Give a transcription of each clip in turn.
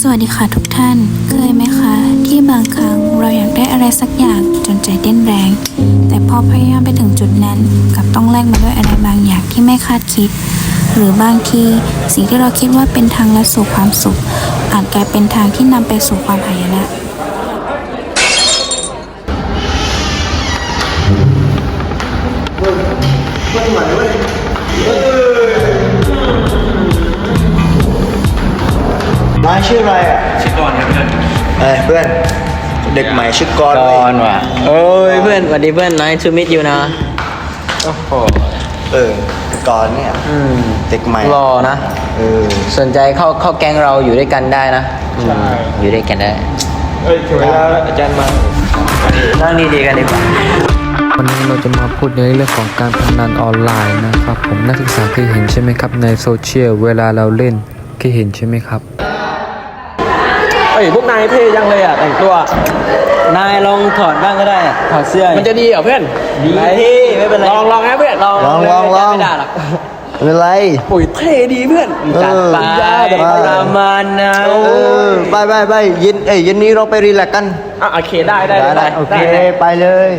สวัสดีค่ะทุกท่าน เคยไหมคะ ที่บางครั้งเราอยากได้อะไรสักอย่างจนใจเต้นแรง แต่พอพยายามไปถึงจุดนั้นกลับต้องแลกมาด้วยอะไรบางอย่างที่ไม่คาดคิด หรือบางทีสิ่งที่เราคิดว่าเป็นทางลัดสู่ความสุข อาจกลายเป็นทางที่นำไปสู่ความหายนะนายชื่ออะไรอะชื่อกรครับเพื่อนเอ้ยเพื่อน เด็กใหม่ชื่อกรก่อนว่ะโอ้ยเพื่อนสวัสดีเพื่อน nice to meet you นะ โอ้โห เออกรเนี่ยอืมเด็กใหม่รอนะ เออสนใจเข้าเข้าแก๊งเราอยู่ด้วยกันได้นะอืมอยู่ด้วยกันได้ เอ้ยถึงเวลาอาจารย์มานั่งดีๆกันดีกว่า วันนี้เราจะมาพูดในเรื่องของการพนันออนไลน์นะครับ ผมนักศึกษาเคยเห็นใช่ไหมครับในโซเชียลเวลาเราเล่นเคยเห็นใช่ไหมครับเอ้ ยพวกนายเท่ยังเลยอะแต่งตัวนายลองถอดบ้างก็ได้อะถอดเสื้อมันจะดีเหรอเพื่อนดีที่ไม่เป็นไรลองลองนะเพื่อนลองลองลองลองไม่ได้หรอกไม่เป็นไรโอ้ยเท่ดีเพื่อนจัดไปเออประมาณนะเออไปไปไปเย็นเอ้ยเย็นนี้เราไปรีแลกซ์กันอะโอเคได้ได้ได้โอเคไปเลย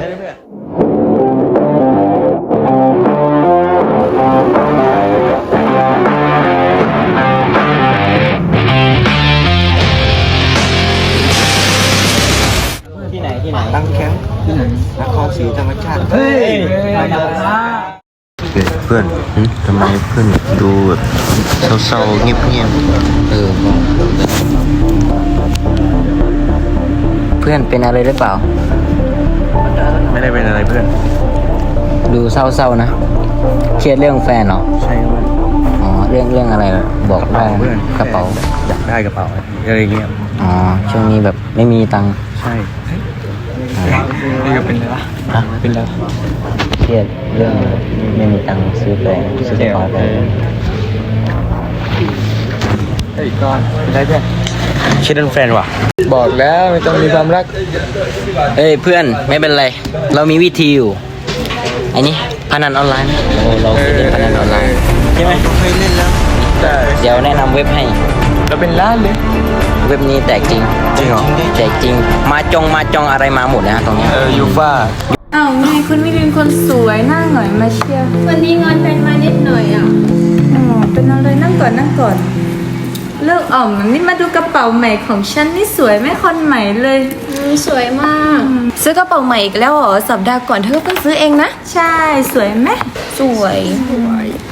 ที่ไหนที่ไหนตั้งแคมป์นครศรีธรรมชาติเฮ้ยเพื่อนทำไมเพื่อนดูแบบเศร้าๆเงียบเออเพื่อนเป็นอะไรหรือเปล่า ไม่ได้เป็นอะไรเพื่อน ดูเศร้าๆนะเครียดเรื่องแฟนเหรอใช่เพื่อนอ๋อเรื่องเรื่องอะไรเหรอบอกได้เพื่อนกระเป๋าอยากได้กระเป๋าอะไรเงี้ยอ๋อช่วงนี้แบบไม่มีตังค์ใช่ นี่ก็เป็นแล้วฮะเป็นแล้วเครียดเรื่องไม่มีตังค์ซื้อแฟนซื้อกระเป๋าแฟนเฮ้ยก่อนได้เพื่อนคิดเรื่องแฟนว่ะ บอกแล้วไม่ต้องมีความรัก เอ้ยเพื่อนไม่เป็นไร เรามีวิธีอยู่ไอ้นี่พนันออนไลน์เราเราเคยเล่นพนันออนไลน์ใช่ไหมๆเคยเล่นแล้วได้เดี๋ยวแนะนำเว็บให้เราเป็นล้านเลย เว็บนี้แตกจริง จริงเหรอแจกจริง มาจงมาจองอะไรมาหมดนะตรงเนี้ย เออยูฟ่าอ้าวไงคุณมิลินคนสวยนั่งหน่อยมาเชียร์วันนี้งอนแฟนมานิดหน่อยอะ อ๋อเป็นอะไรนั่งก่อนนั่งก่อนเลิกอ่อมนี่มาดูกระเป๋าใหม่ของฉันนี่สวยไม่คนใหม่เลย อืมสวยมาก ซื้อกระเป๋าใหม่อีกแล้วเหรอสัปดาห์ก่อนเธอก็เพิ่งซื้อเองนะ ใช่สวยไหมสวย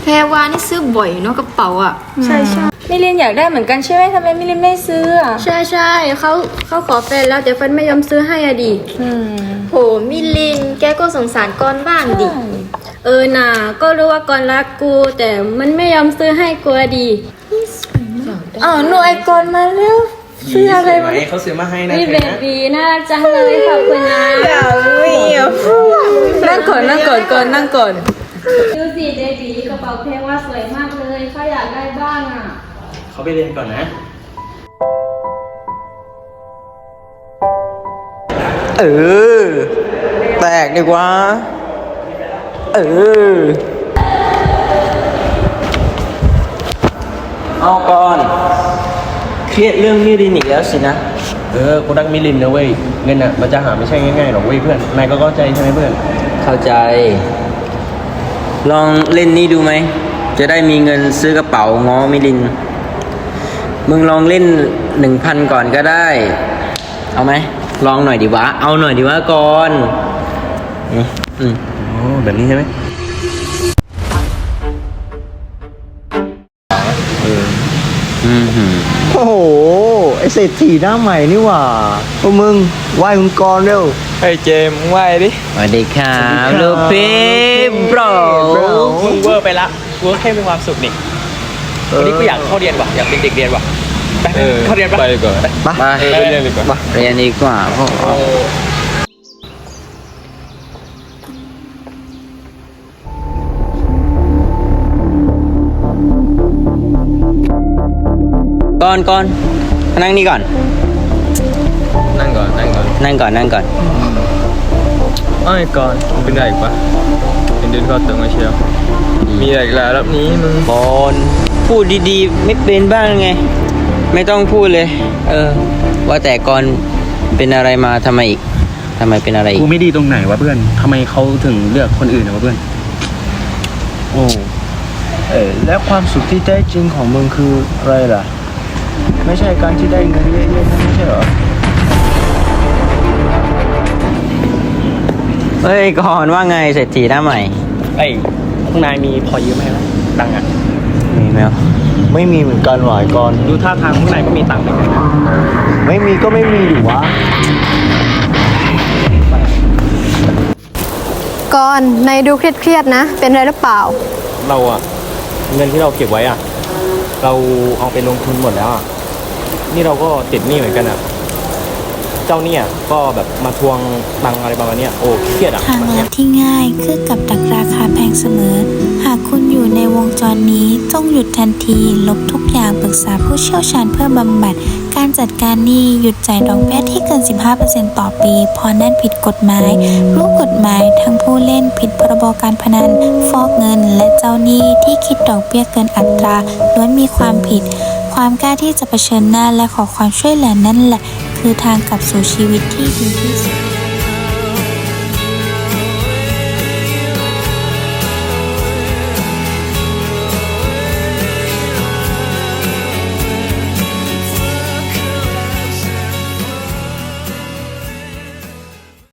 แพรวานี่ซื้อบ่อยเนาะกระเป๋าอะ ใช่ใช่ มิลินอยากได้เหมือนกันใช่ไหมทำไมมิลินไม่ซื้ออะใช่ใช่เขาเขาขอแฟนแล้วแต่แฟนไม่ยอมซื้อให้อะดิอืมโหมิลิน แกก็สงสารกอนบ้างดิ เออน่ะก็รู้ว่ากอนรักกู แต่มันไม่ยอมซื้อให้กูอะดิอ๋อหนูไอคอนมาแล้วซื้ออะไรไหมมา เขาซื้อมาให้นะนี่เบบีน่ารักจังเลยขอบคุณนะนั่งก่อนนั่งก่อนก่อนนั่งก่อน ดูสิเบบีกระเป๋าแพรวาสวยมากเลยเขาอยากได้บ้างอะ เขาไปเรียนก่อนนะ เออ แตกดีกว่า เออ เอาก่อน เครียดเรื่องมิรินอีกแล้วสินะ เออกูรักมิลินนะเว้ย เงินอะมันจะหาไม่ใช่ง่ายๆหรอกเว้ยเพื่อนนายก็เข้าใจใช่ไหมเพื่อน เข้าใจ ลองเล่นนี้ดูไหม จะได้มีเงินซื้อกระเป๋าง้อมิลิน มึงลองเล่นหนึ่งพันก่อนก็ได้ เอาไหม ลองหน่อยดีวะ เอาหน่อยดีวะก่อนอืมอืมอ๋อแบบนี้ใช่ไหมอืมหืมโอ้โห ไอเศรษฐีหน้าใหม่นี่หว่าพวกมึงไหว้คุณกรเร็ว ไอ้เจมไหวดิสวัสดีครับลูกพี่โปร มึงเวอร์ไปละกูก็แค่มีความสุขนี่ วันนี้กูอยากเข้าเรียนว่ะอยากเป็นเด็กเรียนว่ะไปเข้าเรียนปะไปก่อนมาเออไปเรียนดีกว่าเรียนดีกว่าพวกเราก่อนก่อนนั่งนี่ก่อน นั่งก่อน นั่งก่อน นั่งก่อน นั่งก่อนไอ้ยก่อนเป็นไรอีกปะเป็นเดือนก็ตึงมาเชียว มีอะไรอีกแล้วรอบนี้มึงบอล พูดดีๆ ไม่เป็นบ้างไง ไม่ต้องพูดเลย เออ ว่าแต่ก่อนเป็นอะไรมาทำไมอีกทำไมเป็นอะไรอีกูกไม่ดีตรงไหนวะเพื่อนทำไมเขาถึงเลือกคนอื่นนะวะเพื่อน โอ้เออและความสุขที่แท้จริงของมึงคืออะไรล่ะ ไม่ใช่การที่ได้เงินเยอะๆนั่นไม่ใช่เหรอ เฮ้ยก่อนว่าไงเศรษฐีหน้าใหม่ ไอ้ยพวกนายมีพอยืมไหมวะตังค์อะ มีไหมวะไม่มีเหมือนกันหวายก่อน ดูท่าทางพวกนายก็มีตังค์เหมือนกันนะไม่มีก็ไม่มีดิวะ ก่อนนายดูเครียดๆนะ เป็นไรหรือเปล่า เราอะเงินที่เราเก็บไว้อะเราเอาไปลงทุนหมดแล้วอะนี่เราก็ติดหนี้เหมือนกันอะเจ้าเนี่ยก็แบบมาทวงตังค์อะไรประมาณเนี้ยโอ้เครียดอะทางลัดที่ง่ายคือกับดักราคาแพงเสมอ หากคุณอยู่ในวงจรนี้ต้องหยุดทันที ลบทุกอย่างปรึกษาผู้เชี่ยวชาญเพื่อบำบัด การจัดการหนี้หยุดจ่ายดอกเบี้ยที่เกิน 15%ต่อปีเพราะนั่นผิดกฎหมายรู้กฎหมายทั้งผู้เล่นผิดพรบการพนัน ฟอกเงิน และเจ้าหนี้ที่คิดดอกเบี้ยเกินอัตราล้วนมีความผิด ความกล้าที่จะเผชิญหน้าและขอความช่วยเหลือนั่นแหละ คือทางกลับสู่ชีวิตที่ดีที่สุด